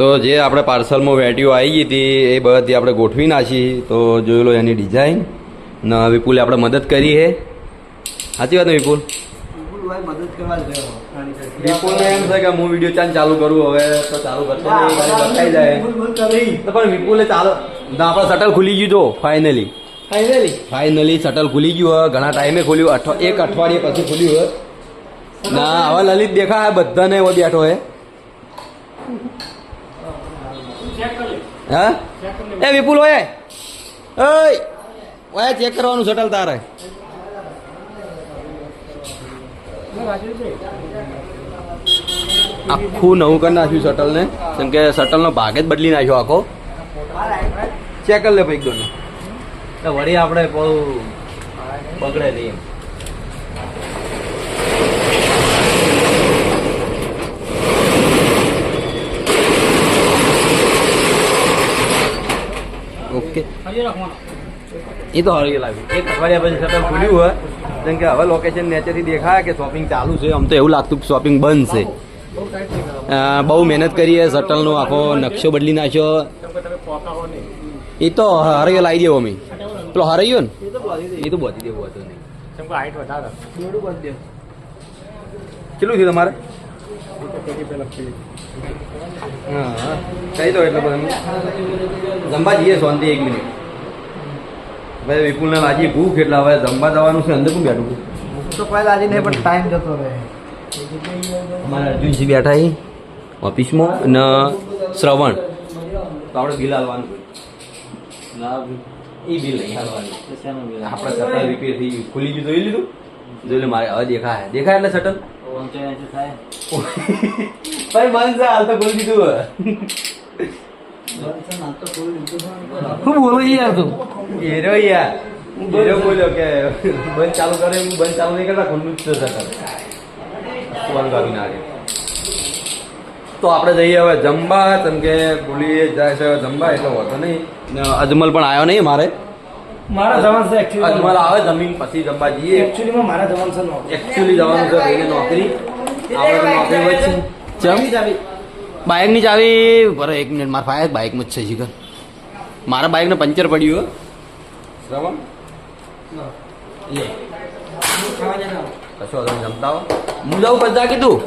તો જે આપણે પાર્સલમાં વેટીઓ આવી ગઈ હતી એ બધી આપણે ગોઠવી નાખી. તો જોઈ લો એની ડિઝાઇન ને વિપુલે આપણે મદદ કરી છે. સાચી વાત ને વિપુલ? વિપુલને એમ છે કે હું વીડિયો ચાલ ચાલુ કરું હવે તો ચાલુ કરતો નહીં જાય. તો પણ વિપુલે ચાલો ના આપણે શટલ ખુલી ગયું જો ફાઇનલી ફાઇનલી ફાઇનલી શટલ ખુલી ગયું ઘણા ટાઈમે ખુલ્યું એક અઠવાડિયે પછી ખુલ્યું ના હવે લલિત દેખાય બધાને એવો બેઠો હે હા? એ વિપુલ હોય? ઓય! ઓય ચેક કરવાનું શટલ તારે. આખું નવું કરી નાખ્યું શટલને કેમ કે શટલનો ભાગ જ બદલી નાખ્યો આખો. ચેક કરી લે ભાઈ તો વળી આપણે બહુ બગડે નહીં ઓકે. એ તો હળી લાગ્યું. એક અઠવાડિયા પછી શટર ખુલ્યું હોય જેમ કે હવે લોકેશન નેચરથી દેખાય કે શોપિંગ ચાલુ છે આમ તો એવું લાગતું શોપિંગ બંધ છે. બહુ મહેનત કરીએ શટલનો આખો નકશો બદલી નાખ્યો. એ તો હરૈયો લાવી દેવો અમે. પેલો હરૈયો ને? એ તો બધી દેવું હતું નહીં. કેટલું થયું તમારે? હા હા કહી દો એટલે બધું જમવા જઈએ શાંતિ એક મિનિટ. ભાઈ વિપુલને લાજી ભૂખ એટલે હવે જમવા જવાનું છે અંદર કોણ બેઠું તો કોઈ આજે નહીં પણ ટાઈમ જતો રહે. અમારા અર્જુનજી બેઠા અહીં ઓફિસમાં અને શ્રવણ. તો આપણે બિલ હાલવાનું એ બિલ નહીં હાલવાનું. આપણે સટલ રિપેર થઈ ગયું. ખુલી ગયું જોઈ લીધું? જોઈ લે મારે હવે દેખાય. દેખાય એટલે શટલ ભાઈ, બંધ હાલ તો ખોલી દીધું. શું બોલો તું હીરો યાર. બોલ્યો કે, બંધ ચાલુ કરે, હું બંધ ચાલુ નહીં કરતા ખુલ્લું જ થતા ફોન તો આપણે જઈએ હવે જમવા કેમ કે ભૂલી જાય છે જમવા એટલે હોતો નહીં. અજમલ પણ આવ્યો નહીં મારે. મારા જવાન છે actually અજમલ આવે જમીન પછી જમવા જઈએ. Actually માં મારા જવાન છે નોકરી. એકચ્યુઅલી જવાનું છે ભાઈને નોકરી. આપણે નોકરી વચ્ચે. ચમ? બાઇકની ચાવી. બરે એક મિનિટ મારા પાસે બાઇકમાં જ છે જીગર. મારા બાઇકને પંચર પડ્યું હો. શ્રવણ? લે. કશો તમે જમતા હો. હું જાઉં બધા કીધું?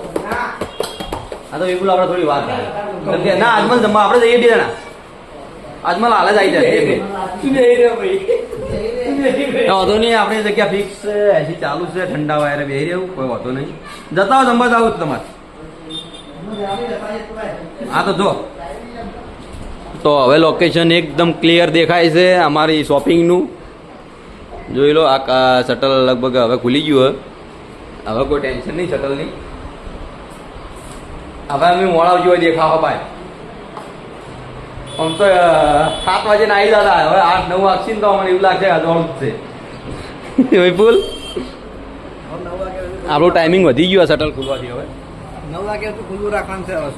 હા તો વિપુલ આપણે થોડી વાત થાય ના આજમલ જમવા આપણે જઈએ બે જણા. આજમલમાં જ આવી જાય. રહ્યો વાંધો નહીં આપણી જગ્યા ફિક્સ છે એસી ચાલુ છે ઠંડા વાયરે બેહી રહેવું કોઈ વાંધો નહીં. જતા હોય જમવા જાવ તમારે. હા તો જો. તો હવે લોકેશન એકદમ ક્લિયર દેખાય છે અમારી શોપિંગનું જોઈ લો આ શટલ લગભગ હવે ખુલી ગયું હવે કોઈ ટેન્શન નહીં શટલની હવે અમે મોડા જેવો દેખાવા ભાઈ. આમ તો સાત વાગે ના આવી જતા હવે આઠ નવ વાગશે ને તો અમને એવું લાગશે કે અજવાળું જ છે. વિપુલ? આપણું ટાઈમિંગ વધી ગયું શટલ ખુલવાથી હવે. નવ વાગે તો ખુલ્લું રાખવાનું છે હવે.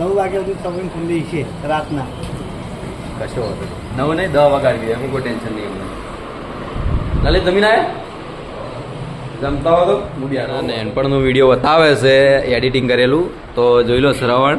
નવ વાગે. સુધી શોપિંગ ખુલ્લી છે રાતના. કશો નવ નહીં દસ વગાડી દે એમાં કોઈ ટેન્શન નહીં લલિત જમીન આવ્યા જમતા હો તો બી અને એનપણનો વીડિયો બતાવે છે એડિટિંગ કરેલું. તો જોઈ લો શ્રવણ.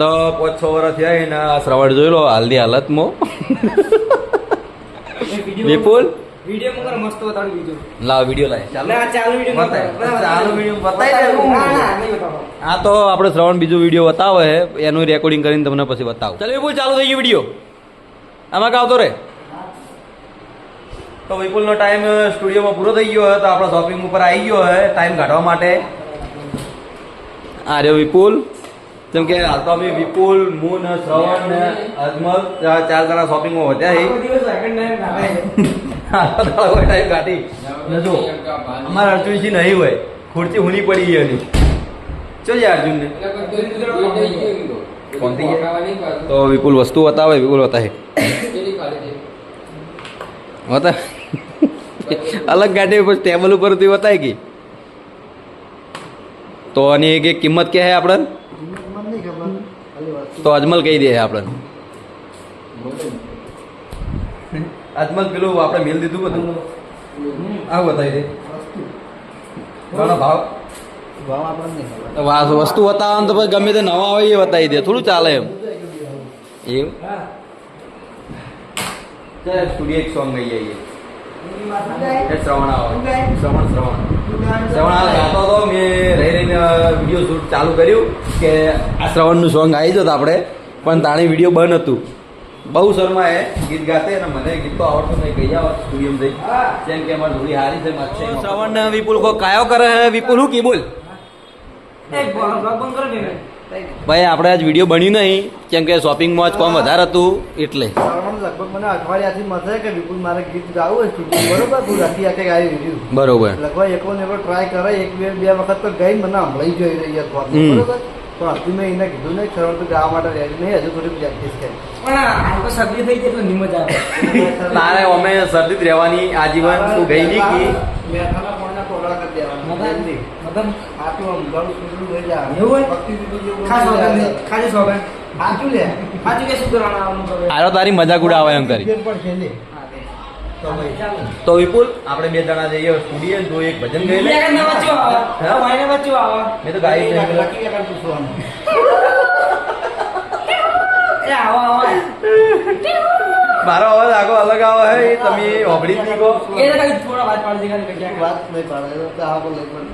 તો પાંચ છ વર્ષ થયા એને શ્રવણ જોઈ લો હાલની હાલતમાં. વિપુલ? લાવ વીડિયો લાય આ તો આપણે શ્રવણ બીજો વીડિયો બતાવે એનું રેકોર્ડિંગ કરીને તમને પછી બતાવું. ચાલો વિપુલ ચાલુ થઈ ગયો વીડિયો. આમાં કા આવતો રે તો વિપુલનો ટાઈમ સ્ટુડિયોમાં પૂરો થઈ ગયો હોય તો આપણા શોપિંગ ઉપર આવી ગયો હોય ટાઈમ કાઢવા માટે. આ રહ્યો વિપુલ. જેમ કે હાલ તો અમે વિપુલ મુન શ્રવણ ને અજમલ ચાર જણા શોપિંગમાં વધ્યા ટાઈમ કાઢી જો અમારા અર્જુનજી નહીં હોય. ખુરશી હુની પડી ગઈ એની. ચો જાય અર્જુનને. તો વિપુલ વસ્તુ બતાવે વિપુલ બતાવે. બતા. અલગ ગાડી ઉપર ટેબલ ઉપર બતાવી ગઈ. તો આની એક એક કિંમત કે હે આપણને તો અજમલ કહી દે આપણને. અજમલ પેલું આપણે મેલ દીધું બધું? આવું બતાવી દે. ભાવ. વસ્તુ બતાવવાનું તો પછી ગમે તે નવા હોય એ બતાવી દે થોડું ચાલે એમ. એવું? સ્ટુડિયો એક સોંગ ગઈ જઈએ એ શ્રવણ આવે. શ્રવણ શ્રવણ. શ્રવણ આ ગાતો હતો મેં રહી રહીને વીડિયો શૂટ ચાલુ કર્યું કે આ શ્રવણનું સોંગ આવી જતો આપણે પણ તાણે વીડિયો બંધ હતું. બહુ શર્મા એ ગીત ગાતે અને મને ગીત તો આવડતું નહીં કહી જાવ સ્ટુડિયમ થઈ જેમ કે અમારી થોડી હારી છે માથે શ્રવણ વિપુલ કો કાયો કરે હે? વિપુલ હું કી બોલ? ભાઈ આપણે આજ વીડિયો બન્યું નહીં. કેમ કે શોપિંગમાં જ કોમ વધારે હતું એટલે. લગભગ મને અઠવાડિયાથી મળશે કે વિપુલ મારે ગીત ગાવું હોય સ્ટુડિયો બરોબર તું રાતી આખે ગાઈ રહ્યું. બરોબર. લગભગ એકલો ને ટ્રાય કરે એક બે બે વખત તો ગઈ મને હમણાં જોઈ રહી હતી બરોબર? પણ હજુ મેં એને કીધું નહીં સરળ તું ગાવા માટે રેડી નહીં હજુ થોડી પ્રેક્ટિસ કરે તારે અમે શરદી જ રહેવાની આજીવન તું ગઈ નહીં કી? મેં પોણના કરી દેવાના. જલ્દી. આટલું આમ ગળું સુધરું થઈ જાય. એવું હોય? ભક્તિ દીદી જેવું ખાસ વગર ખાલી સોગન. સાચું લે. સાચું કે શું કરવાનું આવવાનું? આરો તારી મજાક ઉડાવે એમ કરી પણ છે ને તો ભાઈ. ચાલો. તો વિપુલ આપણે બે જણા જઈએ સ્ટુડિયો તો એક ભજન ગઈ લે કાંઈ વચ્ચે આવે. હે? આ ભાઈને વચ્ચે આવે. મેં તો ગાઈ છે. લકી કાકા પૂછવાનું. એ આવો, આવો. મારો અવાજ આગો અલગ આવે હે એ તમે હોબળી જ કો કહો એ ખાલી થોડા વાત પાડી દે, ખાલી કઈ વાત નહીં પાડે. તો આ લઈ પણ.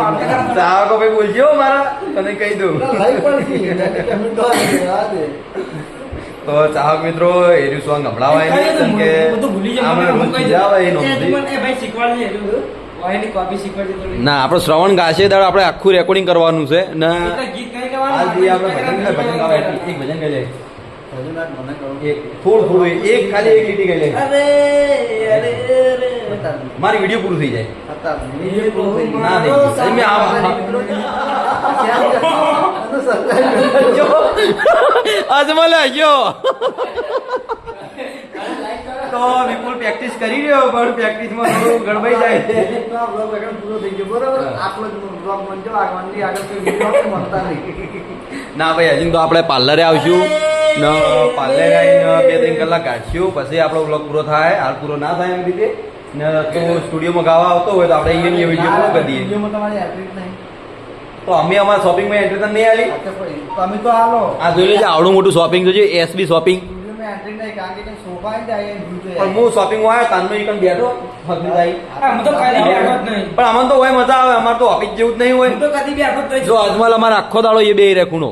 પાડતા કરતા. ભાઈ બોલજો મારા તને કહી દઉં લઈ પડતી. નથી તો આ દે, તો ચાહક મિત્રો એર્યું સોંગ હમણાવાય ને કેમ કે બધું ભૂલી જાય. મને રોજ દે. એ એ ભાઈ શીખવાડી થોડી. ના આપણે શ્રવણ ગાશે દાડ આપણે આખું રેકોર્ડિંગ કરવાનું છે ને એ ગીત નહીં ગાવાનું. આજ આપણે ભજન ભજન ગાવા એક ભજન ગાઈ થોડું થોડું એક ખાલી એક લીટી ગઈ લે. અરે, અરે. મારી વીડિયો પૂરું થઈ જાય. ના મેં જો અજમલ ગયો. તો વિપુલ પ્રેક્ટિસ કરી રહ્યો પણ પ્રેક્ટિસમાં થોડું ગડબડી જાય. છે પૂરો થઈ ગયો બરોબર? આપણો જ vlog બનજો આગળની આગળ મળતા નહીં. ના ભાઈ હજી તો આપણે પાર્લરે આવશું. ને પાર્લરે આવીને બે ત્રણ કલાક કાઢશું પછી આપણો બ્લોગ પૂરો થાય. હાલ પૂરો ના થાય એમ રીતે. ને તો સ્ટુડિયોમાં ગાવા આવતો હોય તો આપણે અહીંયા વીડિયો પૂરો કરી દઈએ. તો અમે અમારા શોપિંગમાં એન્ટ્રી તો નહીં આવી અમે તમે તો હાલો. આ જોઈ લેજે આવડું મોટું શોપિંગ જોજે એસબી શોપિંગ પણ હું શોપિંગમાં આવ્યો તાનનો ઈકન બેઠો. પણ અમને તો હોય મજા આવે અમારે તો ઓફિસ જેવું જ નહીં હોય. જો અજમલ અમારે આખો દાડો એ બે રહે ખૂણો.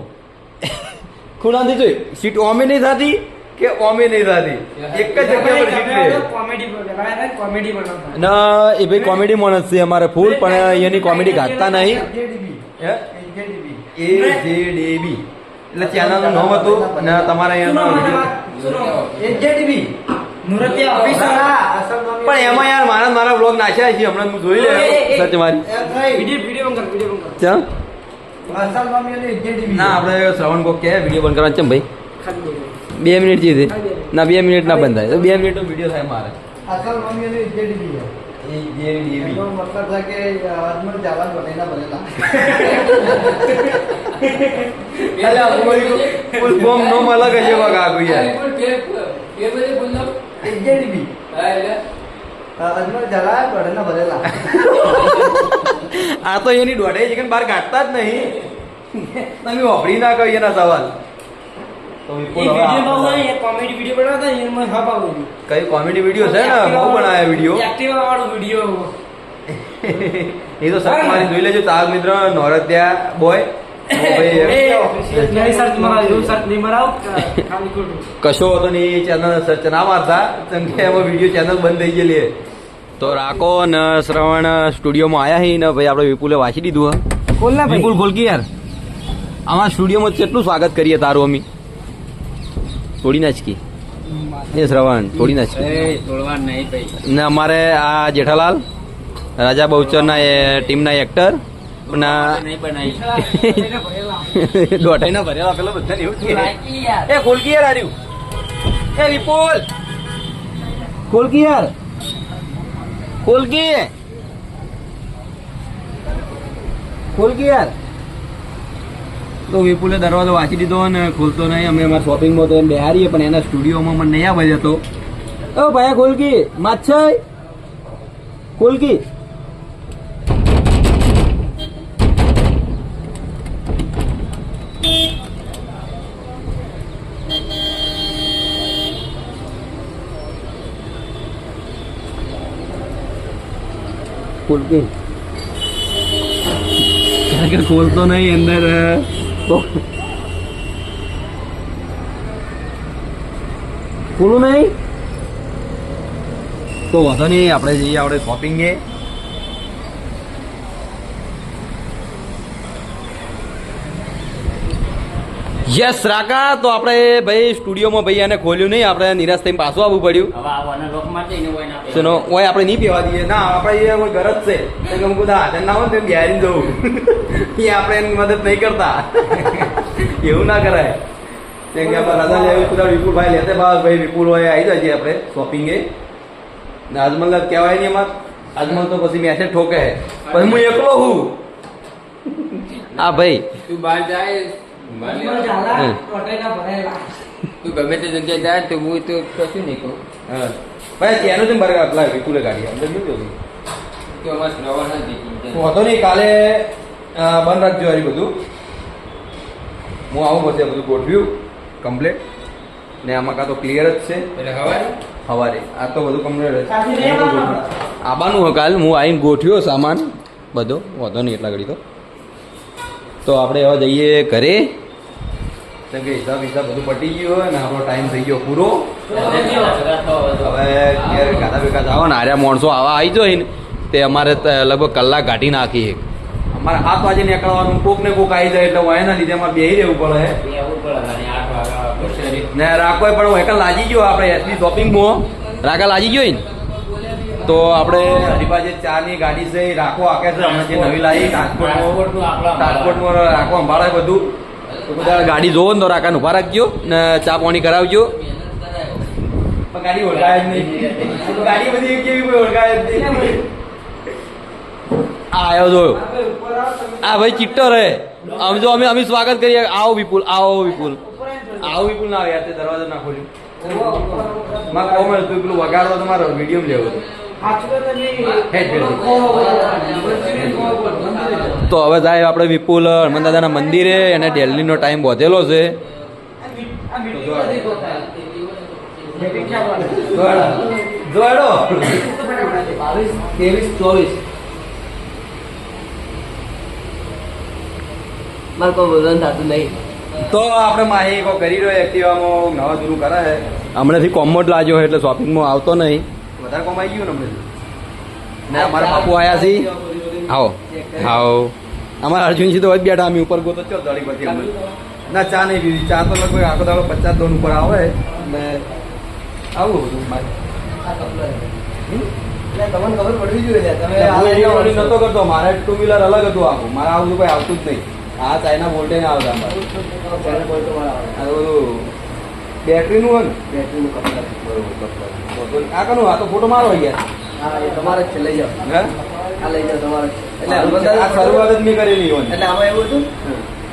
ખૂણાથી જોઈ. સીટ ઓમે નહીં થતી કે ઓમે નહીં થતી? એક જ જગ્યા પર સીટ કોમેડી ના એ ભાઈ કોમેડી માણસ છે અમારે ફૂલ પણ એની કોમેડી ગાતા નહીં. એ જે ડેબી એટલે ચેનલનું નામ હતું અને તમારા પણ એમાં યાર મારા મારા બ્લોગ નાખ્યા છે. હમણાં હું જોઈ એ. સચ મારી ના આપણે શ્રવણ કોક કે વીડિયો બંધ કરવાનું છે ભાઈ? બે મિનિટ જીધી ના બે મિનિટ ના બંધ થાય તો બે મિનિટનો વીડિયો થાય મારે. અસલ. એ જે ડેબી એનો મતલબ છે કે અજમલ જાવાન બનેલા બનેલા. ફૂલ ફૂલ નો અલગ જ એવા કાકુ યાર. અજમલ જલા બનેલા બનેલા. આ તો એની દોઢે ચિકન બહાર કાઢતા જ નહીં. તમે વાપરી ના કહી એના સવાલ. એ કઈ કોમેડી વીડિયો છે ને? બહુ વીડિયો તો સર મારી જોઈ લેજો તાર મિત્ર નોરત્યા બોય નહીં નહીં કશો હતો ને ચેનલ સર્ચ ના મારતા. કેમ કે એમાં વીડિયો ચેનલ બંધ થઈ ગયેલી છે. તો રાકો ને શ્રવણ સ્ટુડિયોમાં આયા હી ને ભાઈ આપણે વિપુલે વાંચી દીધું હે. ખોલ ના વિપુલ ખોલકી યાર? આમાં સ્ટુડિયોમાં કેટલું સ્વાગત કરીએ તારું અમી? તોડી નાચકી એ શ્રવણ થોડી નાચકી ને અમારે આ જેઠાલાલ રાજા બહુચરના એ ટીમના એક્ટર દોઢાઈ ના ભરેલા પેલા બધા એવું એ ખોલકી યાર હાર્યું એ વિપુલ! ખોલકી યાર. ખોલકી ખોલકી યાર તો વિપુલે દરવાજો વાંચી દીધો અને ખોલતો નહીં અમે અમારા શોપિંગમાં તો એમ બેહારીએ પણ એના સ્ટુડિયોમાં મને નહીં આવે જતો ઓ ભાઈ ખોલકી માછાઈ ખોલકી ખોલકી કારણ કે खोल નહીં અંદર अंदर ખોલું નહીં તો વાંધો નહીં આપણે જઈએ આપણે શોપિંગે યસ રાકા તો આપણે ભાઈ સ્ટુડિયોમાં ભાઈ એને ખોલ્યું નહીં. આપણે નિરાશ થઈને પાછું આવવું પડ્યું. સુનો ઓય આપણે નહીં પીવા દઈએ. ના આપણે એ કોઈ ગરજ છે. કેમ કે બધા હાજર ના હોય ને બિહારી જવું. એ આપણે એની મદદ નહીં કરતા. એવું ના કરાય. કેમ કે આપણે રાજા લેવી પેલા વિપુલભાઈ લેતે બસ ભાઈ વિપુલ હોય આવી જાય આપણે શોપિંગે ને આજમલ કહેવાય નહીં એમાં. આજમલ તો પછી મેસેજ ઠોકે. પછી હું એકલો હું. હા ભાઈ. તું બહાર જાય. તું ગમે તે જગ્યાએ જાય તો હું તો કશું નહીં કહું. હા. ભાઈ ત્યાંનું છે બરાબર પેલા વિપુલે ગાડી. અંદર જોયું તો અમારે શ્રવણ નથી વાંધો નહીં કાલે બંધ રાખજો હરી બધું. હું આવું પછી બધું ગોઠવ્યું કમ્પ્લેટ ને આમાં કાં તો ક્લિયર જ છે. એટલે હવે સવારે આ તો બધું કમ્પ્લેટ આબાનું કાલ હું આવીને ગોઠવ્યો સામાન બધો. વાંધો નહીં એટલા ઘડી તો. તો આપણે હવે જઈએ ઘરે. કેમ કે હિસાબ હિસાબ બધું પટી ગયું હોય ને આપણો ટાઈમ થઈ ગયો પૂરો. હવે ઘેર ગાધા ભેગા જાઓ ને આર્યા માણસો આવા આવી જાય ને તે અમારે લગભગ કલાક કાઢી નાખી અમારે સાત વાગે નીકળવાનું કોક ને કોક આવી જાય એટલે હું એના લીધે અમારે બેહી રહેવું પડે. ને રાખો પણ હું એકલ લાજી ગયો આપણે એસબી શોપિંગમાં રાકા લાજી ગયો ને? તો આપણે હરિભાઈ પાસે ચાની ગાડી છે એ રાખો આકે છે હમણાં જે નવી લાવી ટ્રાન્સપોર્ટમાં ટ્રાન્સપોર્ટમાં રાખો સંભાળે બધું. તો બધા ગાડી જોવો ને તો રાકાને ઊભા રાખજો ને ચા પાણી કરાવજો. ગાડી ઓળખાય જ નહીં. ગાડી બધી એક કોઈ ઓળખાય જ નહીં. આ આવ્યો જોયો. આ ભાઈ ચિટ્ટો રે આમ જો અમે અમે સ્વાગત કરીએ. આવો વિપુલ આવો વિપુલ. આવો વિપુલ ના આવ્યા તે દરવાજો ના ખોલ્યો. માં કોમ તું પેલું વગાડવો તમારો વીડિયો લેવો. હતો. તો હવે સાહેબ, આપણે વિપુલ હનુમાન દાદાના મંદિરે અને દિલ્હીનો ટાઈમ વધેલો છે. તો આપણે માહી કરી રહ્યો, એક્ટિવામાં નવા જૂનું કરે હમણાંથી કોમોડ લાગ્યો એટલે શોપિંગમાં આવતો નહીં. વધારે કોમાઈ ગયું ને હમણાં ને અમારા બાપુ આયા છે. આવો. આવો. અમારા અર્જુનજી તો જ બેઠા અમે ઉપર ગોતો ચો દડી પરથી અમે. ના ચા નહીં પીધી. ચા તો લગભગ આખો દાડો પચાસ દોન ઉપર આવે. ને આવું હતું મારે તમને ખબર પડવી જોઈએ. તમે નતો કરતો. મારે ટુ વ્હીલર અલગ હતું આખું. મારે આવું કોઈ આવતું જ નહીં. આ ચાઇના વોલ્ટેજ આવતા અમારે. ચાઇના કોઈ આવે. બધું બેટરીનું હોય ને? બેટરીનું કપડાં. બરોબર આ કનું? આ તો ફોટો મારો યાર. હા, એ તમારે જ છે લઈ જાઓ. હે? આ લઈ જાઓ તમારે એટલે આ શરૂઆત જ મેં કરેલી હોય એટલે આમાં એવું હતું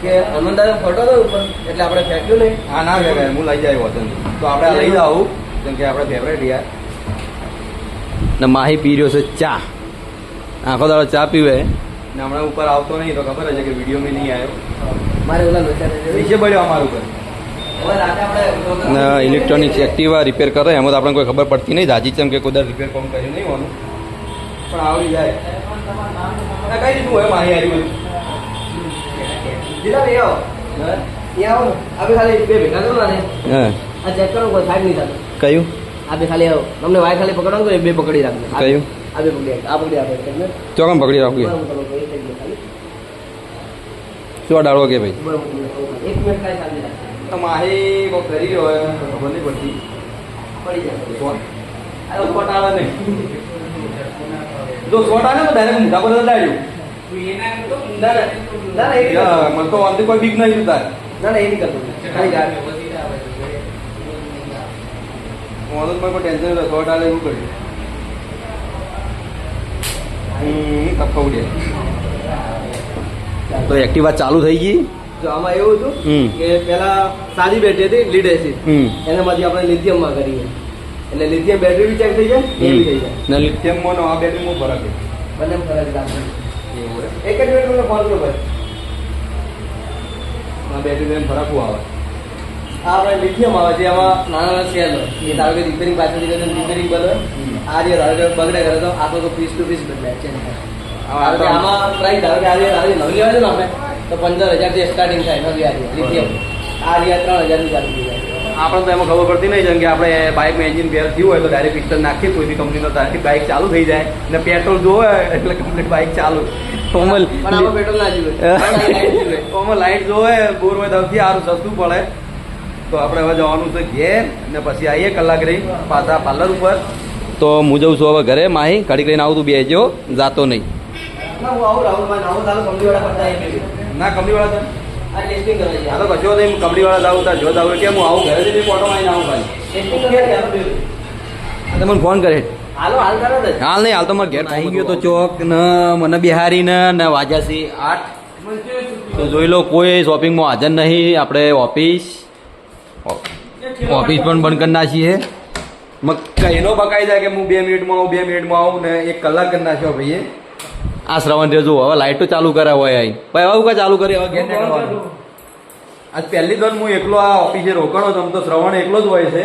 કે હનુમાનદાદા ફોટો હતો ઉપર એટલે આપણે ફેંક્યું નહીં. હા ના કહેવાય હું લઈ જાય વતન તો આપણે લઈ જાઉં કેમ કે આપણે ફેવરેટ યાર. ને માહી પી રહ્યો છે ચા. આખો દાડો ચા પીવે. ને હમણાં ઉપર આવતો નહીં તો ખબર છે કે વીડિયો મેં નહીં આવ્યો. મારે ઓલા લોચા નીચે પડ્યો અમારું ઉપર. ઇલેક્ટ્રોનિક્સ એક્ટિવા રિપેર કરે એમાં તો આપણને કોઈ ખબર પડતી નહીં. દાજી ચમ કે કોઈ રિપેર કોમ કર્યું નહીં હોવાનું. પણ આવડી જાય. કઈ રીતનું હોય માહી આવી બધું જીલા ભાઈ આવો. અહીંયા આવો ને. આપણે ખાલી બે ભેગા કરો ને હા. આ ચેક કરો કોઈ સાઈડ નહીં થતું કયું? ખાલી આવો. તમને વાય ખાલી પકડવાનું એ બે પકડી રાખજો. આ- કયું? આ બે પકડી આ પકડી ચોકમ પકડી રાખું શું ડાળવો કે ભાઈ. એક મિનિટ ખાલી. તો માહી બહુ કરી રહ્યો હોય ખબર નહીં પડતી. પડી જાય. શોટ આ તો શોટ આવે નહીં. જો શોટ આવે તો ડાયરેક્ટ મોઢા પર જ દાડ્યું ના ના ના. ના એ નહીં યા, કરતો. મને તો વાંધો કોઈ બીક નહીં તાર ના ના એ નહીં કરતું. વાંધો કોઈ ટેન્શન નહીં સો ડાલે એવું કર્યું કપકવડે તો એક્ટિવા ચાલુ થઈ ગઈ? જો આમાં એવું હતું કે પેલા સારી બેટરી હતી લીડ એસિડ એનામાંથી આપણે લિથિયમમાં કરીએ. એટલે લિથિયમ બેટરી બી ચેક થઈ જાય એવી થઈ જાય. લિથિયમમાં આ બેટરીમાં ફરક બંને ફરક એવું એક જ મિનિટ મને ફોન કરો ભાઈ. આ બેટરી ફરક આવે. આ આપણે લિથિયમ આવે છે એમાં નાના નાના સેલ હોય. એ ધારો કે રિપેરિંગ પાછળ રિપેરિંગ બને આ જે ધારો કે બગડે કરે તો આ તો પીસ ટુ પીસ બદલાય છે આમાં પ્રાઇસ ધારો કે આજે નવી લેવાય છે ને આપણે તો પંદર હજારથી સ્ટાર્ટિંગ થાય નવી લિથિયમ આ રિયા ત્રણ હજારથી ચાલુ થઈ જાય. આપણે તો એમાં ખબર પડતી નહીં જેમ કે આપણે બાઇકમાં એન્જિન ફેલ થયું હોય તો ડાયરેક્ટ પિક્ચર નાખીએ કોઈ બી કંપનીનો ડાયરેક્ટ બાઇક ચાલુ થઈ જાય. ને પેટ્રોલ જોવે એટલે કમ્પ્લીટ બાઇક ચાલુ. કોમલ પેટ્રોલ ના જીવે. કોમલ લાઇટ જોવે. બોર હોય તરફથી સારું સસ્તું પડે. તો આપણે હવે જવાનું છે ઘેર ને પછી આવીએ કલાક રહી પાછા પાર્લર ઉપર. તો હું જઉં છું હવે ઘરે માહી ઘડી કરીને આવું તું બેજો જાતો નહીં. હું આવું ચાલો કંપનીવાળા પડતા આવી ગયું ના કંપનીવાળા છે આ ટેસ્ટિંગ કરે છે આ તો કશો નહીં ત્યાં જો દાવ કેમ હું આવું ઘરે બી ફોટો આવીને આવું ખાલી ટેસ્ટિંગ ફોન કરે. હાલ નહીં હાલ તો મારે ઘેર આવી ગયો તો ચોક ને મને બિહારી ને ને વાજાસી આઠ. તો જોઈ લો કોઈ શોપિંગમાં હાજર નહીં આપણે ઓફિસ ઓફિસ પણ બંધ કરી નાખીએ. મગ એનો બકાઈ જાય કે હું બે મિનિટમાં આવું બે મિનિટમાં આવું ને એક કલાક કરી નાખ્યો ભાઈએ. આ શ્રવણ રે જો હવે લાઇટો ચાલુ કરે હોય અહીં. ભાઈ આવું કા ચાલુ કરી હવે ઘેર આજ પહેલી દર હું એકલો આ ઓફિસે રોકાણો છું. તો શ્રવણ એકલો જ હોય છે.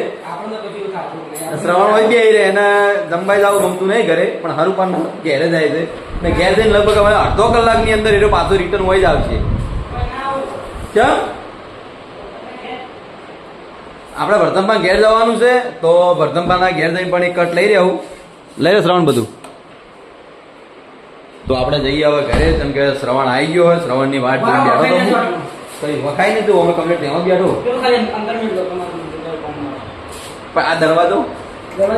શ્રવણ હોય બે રે એને જમવાઈ જવું ગમતું નહીં ઘરે પણ હારું પણ ઘેરે જાય છે. ને ઘેર જઈને લગભગ હવે અડધો કલાકની અંદર એ પાછો રિટર્ન હોય જ આવશે. કેમ આપણે વર્ધનપાન ઘેર જવાનું છે તો વર્ધનપાના ઘેર જઈને પણ એક કટ લઈ રહ્યું લઈ રહ્યો શ્રવણ બધું. તો આપણે જઈએ હવે ઘરે જેમ કે શ્રવણ આવી ગયો હોય શ્રવણની વાત જોઈને બેઠો તો. વખાઈ નથી અમે કમ્પ્લીટ ત્યાં બેઠો. પણ આ દરવાજો? તો.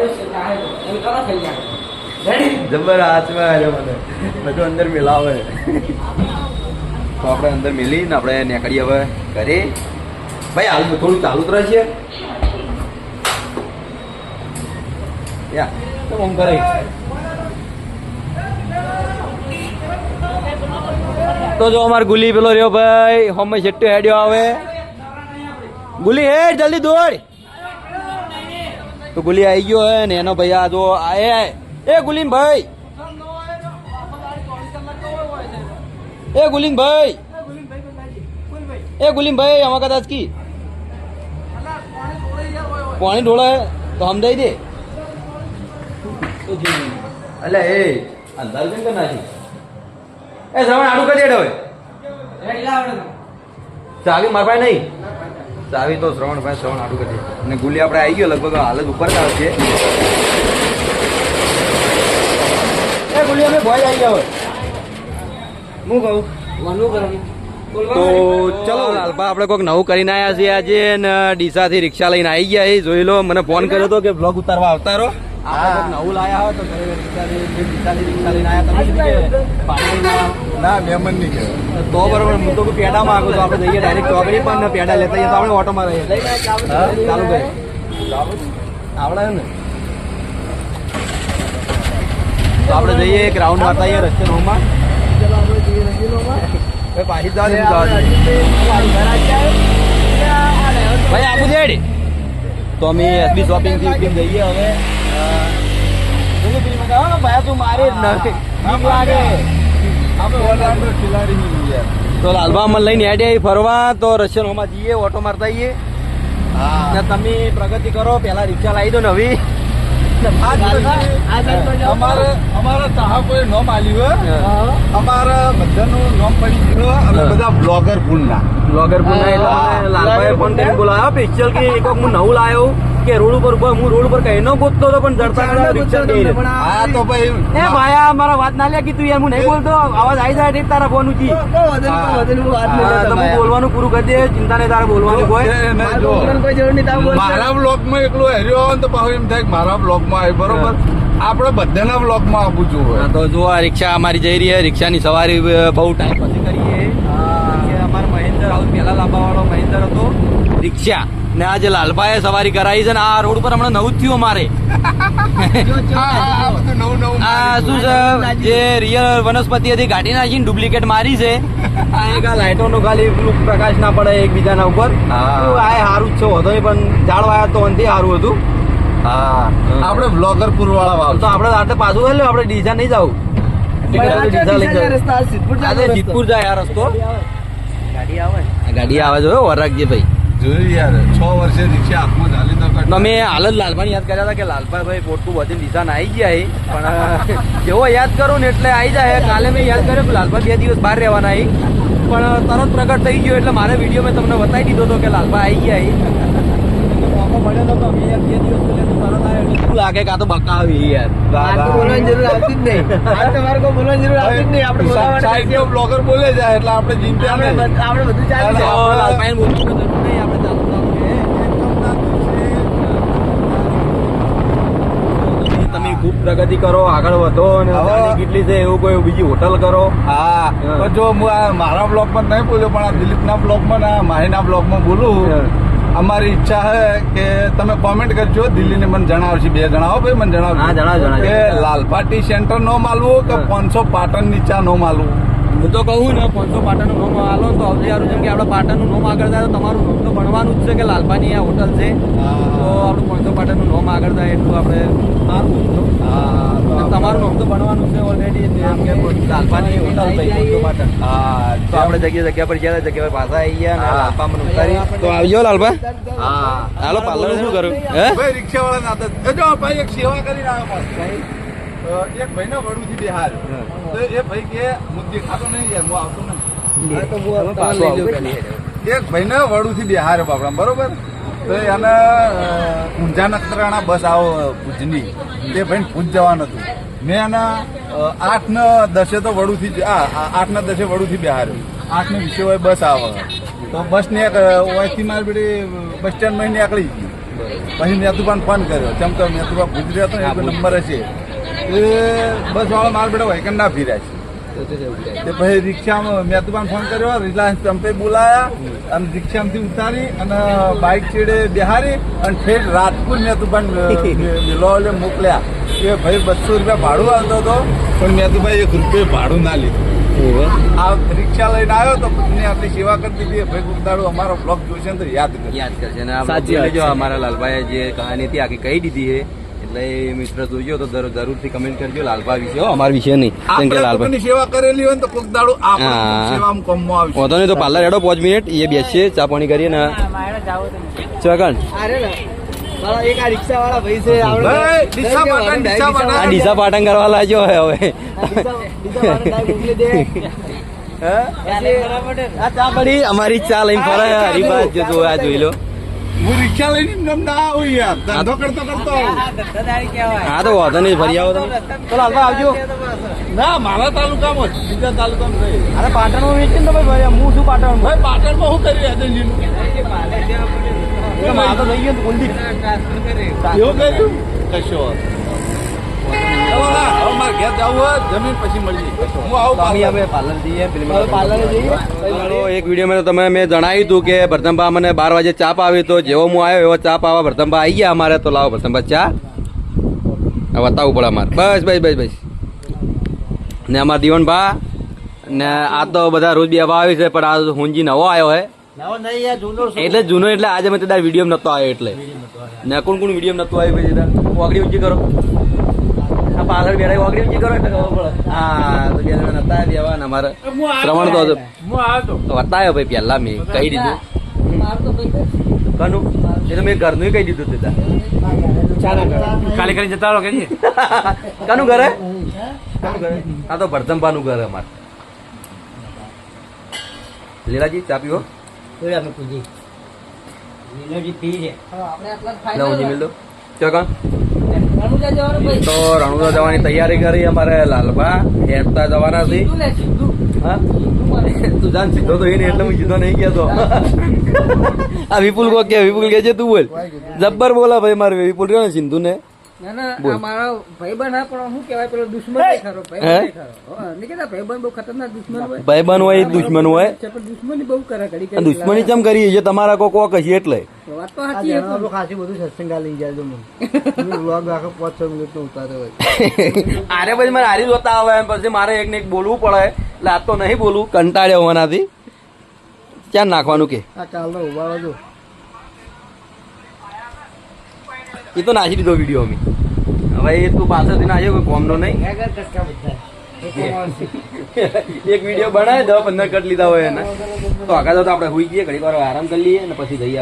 એમ. જબર હાથમાં આવ્યો મને. બધું અંદર મિલાવે. તો આપણે અંદર મિલી ને આપણે નીકળીએ હવે ઘરે. ભાઈ હાલ થોડું ચાલુ જ રહેશે. યા તો આમ કરે. તો જો અમાર ગુલી પેલો રહ્યો ભાઈ, હોમે છેટ્ટો હેડ્યો આવે. ગુલી હેડ, જલ્દી દોડ. તો ગુલી આવી ગયો હે ને એનો ભાઈ આ જો આ એ ગુલીન ભાઈ. એ ગુલીન ભાઈ. એ ગુલીન ભાઈ, આમાં કદાચ કી. પાણી ઢોળે તો સમજાઈ દે. અલ્યા એ અંધાર કે નાખી. એ શ્રવણ, આડું કરી દેડો. ચાવી માર પાસે નહીં ચાવી તો શ્રવણ, ભાઈ, શ્રવણ, આડું કરી અને ગુલી આપણે આવી ગયો લગભગ, હાલ જ ઉપર જ છે ગુલી અમે ભોય આવી ગયા હોય હું કહું વનનું કરવાનું. તો. ચલો લાલપા આપણે કોઈક નવું કરીને આવ્યા છીએ આજે ને ડીસાથી રિક્ષા લઈને આવી ગયા એ જોઈ લો, મને ફોન કર્યો હતો કે બ્લોગ ઉતારવા આવતા રહો નવું લાયા હોય તો ના મેમન નહીં કહેવાય તો બરોબર હું તો પેડા માંગુ તો આપણે જઈએ ડાયરેક્ટ ચોકડી પણ પેડા લેતા જઈએ તો આપણે ઓટોમાં રહીએ. ચાલુ આવડે ને? તો આપણે જઈએ એક રાઉન્ડ મારતા આવીએ રસ્તે રંગીલોમાં. ભાઈ પાછી જવા દે ભાઈ આપું છે તો અમે એસબી શોપિંગ જઈએ હવે. ને ભાઈ તું મારી જ નથી બીક લાગે. તો લાલબા અમને લઈને હેડે ફરવા તો રશિયન હોમાં જઈએ ઓટો મારતા જઈએ ને તમે પ્રગતિ કરો પેલા રિક્ષા લાવી દો નવી જાઓ. અમારે અમારા સાહેબોએ નોમ આલ્યું હે. અમારા બધાનું નામ પડી ગયું અમે બધા બ્લોગર ભૂલના. બ્લોગર પણ નહીં એટલે લાલભાઈએ ફોન કરીને બોલાવ્યો સ્પેશિયલ કે એક વખત હું નવું લાવ્યો કે રોડ ઉપર ઊભો, હું રોડ ઉપર કહીનો ગોતતો હતો પણ જડતા રિક્ષા હા તો ભાઈ એ ભાઈ મારા વાત ના લે કીધું યાર હું નહીં બોલતો. અવાજ આવી જાય તારા ફોન ઉચી. કોઈ કોઈ તમે. બોલવાનું પૂરું કરી દે ચિંતા નહીં તારે બોલવાનું કોઈ. મારા કોઈ. મારા બ્લોગમાં એકલો હેર્યો હોય ને તો પાછું એમ થાય મારા મારા બ્લોગમાં આવે બરોબર? આપણે બધાના બ્લોગમાં આપું છું હા, તો જો આ રિક્ષા અમારી જઈ રહી છે. રિક્ષાની સવારી બહુ ટાઈમ પછી કરીએ. અમારા અમારો મહેન્દ્ર હાઉસ પહેલા લાવવાવાળો મહેન્દ્ર હતો. રિક્ષા. ને આજે લાલભાઈએ સવારી કરાવી છે ને આ રોડ પર હમણાં નવું થયું અમારે. આ શું છે? જે રિયલ વનસ્પતિ હતી કાઢી નાખીને ડુપ્લિકેટ મારી છે. આ એક આ લાઇટો ખાલી પ્રકાશ ના પડે એકબીજાના ઉપર. હા. તો આ સારું જ છે હોતો પણ જાળવાયા તો અંતે સારું હતું. હા. આપણે બ્લોગર પુરવાળા તો વાવ આપણે આટલે પાછું હેલો આપણે ડીઝા નહીં જવું. ડીઝા લઈ જવું જીતપુર જાય આ રસ્તો. ગાડી આવે. ગાડી આવે. જો વરાગજી ભાઈ. જોયું યાર, છ વર્ષે રિક્ષા હાથમાં ચાલી તો હાલ જ લાલભાઈ યાદ કર્યા હતા કે લાલભાઈ ભાઈ પોટકું બધે નિશાન આવી ગયા પણ જેવો યાદ કરું ને એટલે આવી જાય કાલે મેં યાદ કર્યો કે લાલભાઈ બે દિવસ બહાર રહેવાના. પણ તરત પ્રગટ થઈ ગયો એટલે મારે વીડિયો મેં તમને બતાવી દીધો હતો કે લાલભાઈ આવી ગયા. મોકો મળ્યો તો તો બે દિવસ પહેલા તો તરત આવ્યો. શું લાગે કે તો બકાવી યાર. બોલવાની જરૂર આવતી જ નહીં. આ તમારે કોઈ બોલવાની જરૂર આવતી જ નહીં. આપણે બોલાવવા માટે સાઈડ નો બ્લોગર બોલે જાય એટલે આપણે ચિંતા આપણે આપણે બધું ચાલુ તો છે. જરૂર નહીં આપણે ચાલુ ચાલુ તમે ખૂબ પ્રગતિ કરો આગળ વધો અને કેટલી છે એવું કોઈ બીજી હોટલ કરો. હા. જો હું આ મારા બ્લોગમાં નહીં બોલ્યો પણ આ દિલીપના બ્લોગમાં ના માહિના બ્લોક બ્લોગમાં બોલું અમારી ઈચ્છા છે કે તમે કોમેન્ટ કરજો. દિલ્હીને મને જણાવશે બે જણાવો ભાઈ મને જણાવજો. કે લાલપાટી સેન્ટર નો માલવું કે પાંચસો પાટણ નીચા નો માલવું? હું તો કહું ને પાંચસો પાટણનું નોમ આલો તો હવે સારું જેમ કે આપણે પાટણનું નોમ આગળ થાય તો તમારું નોમ તો ભણવાનું જ છે કે લાલપાની આ હોટલ છે? તો આપણું પાંચસો પાટણનું નોમ આગળ થાય એટલું આપણે તમારું નામ તો ભણવાનું છે ઓલરેડી જેમ કે લાલપાની હોટલ પાંચસો પાટણ હા તો આપણે જગ્યા જગ્યા પર ગયા જગ્યા પર પાછા આવી ગયા અને હા. લાલપા ઉતારી. તો આવજો લાલપા હા. હાલો પાર્લર શું કરું? હે? રિક્ષાવાળા રિક્ષા વાળા ના જો ભાઈ એક સેવા કરીને આવ્યો એક ભાઈ ના વડુથી બિહાર. તો એ ભાઈ કે હું દેખાતો નહીં યાર હું આવતો નહીં. એક ભાઈ ને વડુથી બિહાર બાપડા બરોબર? તો એને ઊંઝા નખત્રાણા બસ આવો ભુજની. તે ભાઈ ભુજ જવાનું હતું. મેં એને આઠ ને દસે તો વડુથી આઠ ને દસે વડુથી બિહાર. આઠ ને વીસે હોય બસ આવે. તો બસ ને એક ઓયથી મારી પેલી બસ સ્ટેન્ડમાં નીકળી ગઈ. પછી મેતુબાન ફોન કર્યો. કેમ કે મેતુબા ભુજ રહ્યો હતો નંબર હશે. એ બસ વાળા મારા બેટા વૈકન ના ફીર્યા? છે તે પછી રિક્ષામાં મેતુબાન ફોન કર્યો રિલાયન્સ પંપે બોલાયા અને રિક્ષામાંથી ઉતારી અને બાઇક ચીડે બિહારી અને ઠેઠ રાજપુર મેતુબાન મિલોલે મોકલ્યા. એ ભાઈ બસો રૂપિયા ભાડું આવતો હતો પણ મેતુભાઈ એક રૂપિયા ભાડું ના લીધું. આ રિક્ષા લઈને આવ્યો તો પત્ની આપણી સેવા કરી દીધી. ભાઈ ગુપ્તાડું અમારો બ્લોગ જોશે ને તો યાદ કરશે. યાદ કરશે. ને સાચી અમારા લાલભાઈએ જે કહાની હતી આખી કહી દીધી છે એટલે મિત્ર જોજો તો જરૂર- જરૂરથી કમેન્ટ કરજો. લાલભા વિશે હો, અમારા વિશે નહીં. કેમ કે લાલભાઈ સેવા કરેલી હોય તો કોક દાડો. સેવામાં કોમમાં આવશે. વાંધો નહીં તો પાર્લર હેડો પાંચ મિનિટ એ બેસીએ ચા પાણી કરીએ ને ચકણ ડીસા પાટણ, ડીસા પાટણ. આ ડીસા પાટણ કરવા લાગ્યો હવે. અમારી ચા લઈને ફરાય હરીબા જો જો આ જોઈ લો. હું રિક્ષા લઈને ના આવું યાર. ધંધો કરતો કરતો. હા તો વાંધો નહીં ફરી આવો તમે. આવજો. ના મારા તાલુકામાં જ, બીજા તાલુકામાં નહીં અરે પાટણમાં વેચી ને તો ભાઈ હું શું પાટણ ભાઈ પાટણમાં શું કર્યું એજન્સીનું? મારે ગયો એવું કર્યું? કશો વાંધો નહીં. ચાલો ના, હવે મારે ઘેર જવું જમીન પછી મળીએ. હું આવું અમે પાર્લર. જઈએ હવે જઈએ. એક વિડીયોમાં તમે મેં જણાવ્યું હતું કે ભરતમભા મને બાર વાગે ચા પાવી તો જેવો હું આવ્યો એવો ચા પાવા. ભરતમભા આવી ગયા અમારે તો લાવો ભરતમભા ચા. બતાવવું પડે અમારે. બસ બસ બસ બસ. ને અમારા દીવનભા ને આ તો બધા રોજ બી હવા આવી છે પણ આ હુંજી નવો આવ્યો હે. એટલે જૂનો એટલે આજે મેં તાર વીડિયો નતો આવ્યો એટલે. ને કોણ કોણ વીડિયો નતો આવ્યો વાગડી ઊંચી કરો. પાછળ વાગડી ઊંચી કરો એટલે ખબર પડે. હા તો બે જણા નતા આવ્યા અમારે શ્રવણ તો હતો. તો બતાવ્યો ભાઈ પહેલા મેં કહી દીધું. કનું? એ તો મેં ઘરનું કહી દીધું તું ખાલી કરીને જતા રહો કે કનું ઘરે? કનું ઘરે? આ તો ભરતંબાનું ઘર અમારે. લીલાજી ચા પીવો? લા. ઊંજી મિલ દો. ચો કાં તો રણુજા જવાની તૈયારી કરી અમારે લાલબા હેરતા જવાના છે. હા? તું જાન સીધો તો એને એટલે હું સીધો નહીં કહેતો આ વિપુલ કો કે વિપુલ કે છે તું બોલ. જબ્બર બોલા ભાઈ મારે વિપુલ રહ્યો ને સિંધુ ને ના ના બોલ. ભાઈબંધ હા પણ શું કહેવાય પેલો દુશ્મન ખરો ભાઈબંધ ખરો. હા, ભાઈબંધ બહુ ખતરનાક દુશ્મન હોય. ભાઈબંધ હોય દુશ્મન હોય. પણ દુશ્મની બહુ કરે ઘડી દુશ્મની ચમ કરી છે? તમારા કોઈ કોક હશે એટલે. વાત તો સાચી છે ખાસી બધું સત્સંગ લઈ જાય મને. વ્લોગ આખો પાંચ છ મિનિટ નો ઉતારે હોય. આરે પછી મારે હારી જોતા આવે એમ પછી મારે એક ને એક બોલવું પડે. એટલે આ તો નહીં બોલવું કંટાળ્યો હોવાનાથી ક્યાં નાખવાનું કે? આ કાલનો જો. એ તો નાખી દીધો વીડિયો અમે. હવે એ તું પાછળથી નાખ્યો કોઈ કોમનો નહીં. એક વીડિયો બનાવે દસ પંદર કટ લીધા હોય એને. તો આગળ તો આપણે હોઈ જઈએ ઘણી વાર આરામ કરી લઈએ અને પછી જઈએ